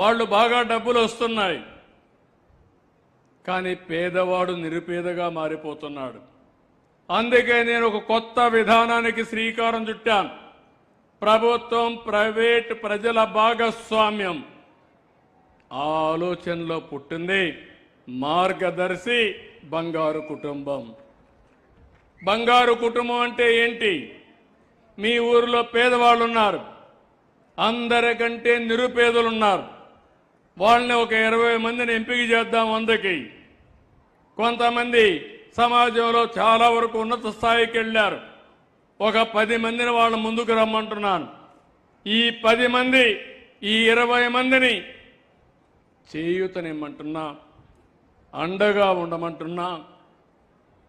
వాళ్ళు బాగా డబ్బులు వస్తున్నాయి కానీ పేదవాడు నిరుపేదగా మారిపోతున్నాడు. అందుకే నేను ఒక కొత్త విధానానికి శ్రీకారం చుట్టాను. ప్రభుత్వం ప్రైవేట్ ప్రజల భాగస్వామ్యం. ఆ ఆలోచనలో పుట్టింది మార్గదర్శి బంగారు కుటుంబం. బంగారు కుటుంబం అంటే ఏంటి? మీ ఊరిలో పేదవాళ్ళు ఉన్నారు అందరికంటే నిరుపేదలు ఉన్నారు వాళ్ళని ఒక ఇరవై మందిని ఎంపిక చేద్దాం వందకి కొంతమంది సమాజంలో చాలా వరకు ఉన్నత స్థాయికి వెళ్ళారు. ఒక పది మందిని వాళ్ళ ముందుకు రమ్మంటున్నాను. ఈ పది మంది ఈ ఇరవై మందిని చేయూతనిమ్మంటున్నా అండగా ఉండమంటున్నా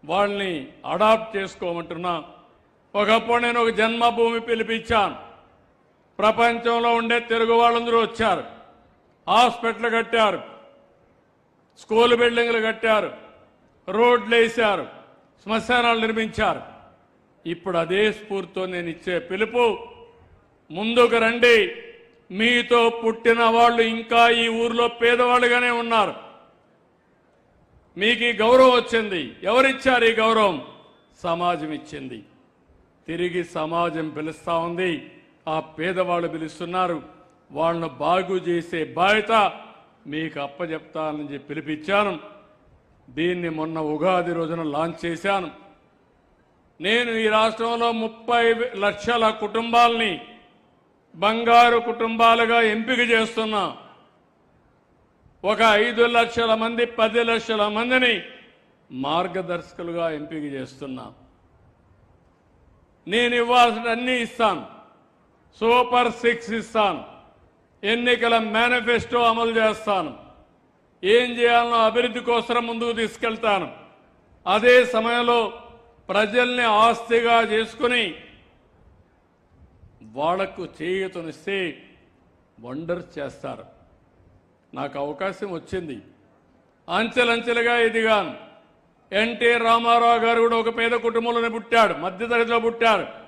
వాళ్ళని అడాప్ట్ చేసుకోమంటున్నా. ఒకప్పుడు నేను ఒక జన్మభూమి పిలిపించాను. ప్రపంచంలో ఉండే తెలుగు వాళ్ళందరూ వచ్చారు. హాస్పిటల్ కట్టారు. స్కూల్ బిల్డింగ్లు కట్టారు. రోడ్లు వేశారు. శ్మశానాలు నిర్మించారు. ఇప్పుడు అదే స్ఫూర్తితో నేను ఇచ్చే పిలుపు ముందుకు రండి. మీతో పుట్టిన వాళ్ళు ఇంకా ఈ ఊర్లో పేదవాళ్ళుగానే ఉన్నారు. మీకు ఈ గౌరవం వచ్చింది. ఎవరిచ్చారు ఈ గౌరవం? సమాజం ఇచ్చింది. తిరిగి సమాజం పిలుస్తా ఉంది. ఆ పేదవాళ్ళు పిలుస్తున్నారు. వాళ్ళను బాగు చేసే బాధ్యత మీకు అప్పచెప్తానని చెప్పి పిలిపించాను. దీన్ని మొన్న ఉగాది రోజున లాంచ్ చేశాను. నేను ఈ రాష్ట్రంలో ముప్పై లక్షల కుటుంబాలని బంగారు కుటుంబాలుగా ఎంపిక చేస్తున్నా. ఒక ఐదు లక్షల మంది పది లక్షల మందిని మార్గదర్శకులుగా ఎంపిక చేస్తున్నా. నేను ఇవ్వాల్సిన అన్నీ ఇస్తాను. సూపర్ సిక్స్ ఇస్తాను. ఎన్నికల మేనిఫెస్టో అమలు చేస్తాను. ఏం చేయాలనో అభివృద్ధి కోసం ముందుకు తీసుకెళ్తాను. అదే సమయంలో ప్రజల్ని ఆస్తిగా చేసుకుని వాళ్ళకు చేయుతనిస్తే వండర్ చేస్తారు. నాకు అవకాశం వచ్చింది. అంచెలంచెలుగా ఎదిగాను. ఎన్టీ రామారావు గారు కూడా ఒక పేద కుటుంబంలోనే పుట్టాడు. మధ్యతరగతిలో పుట్టాడు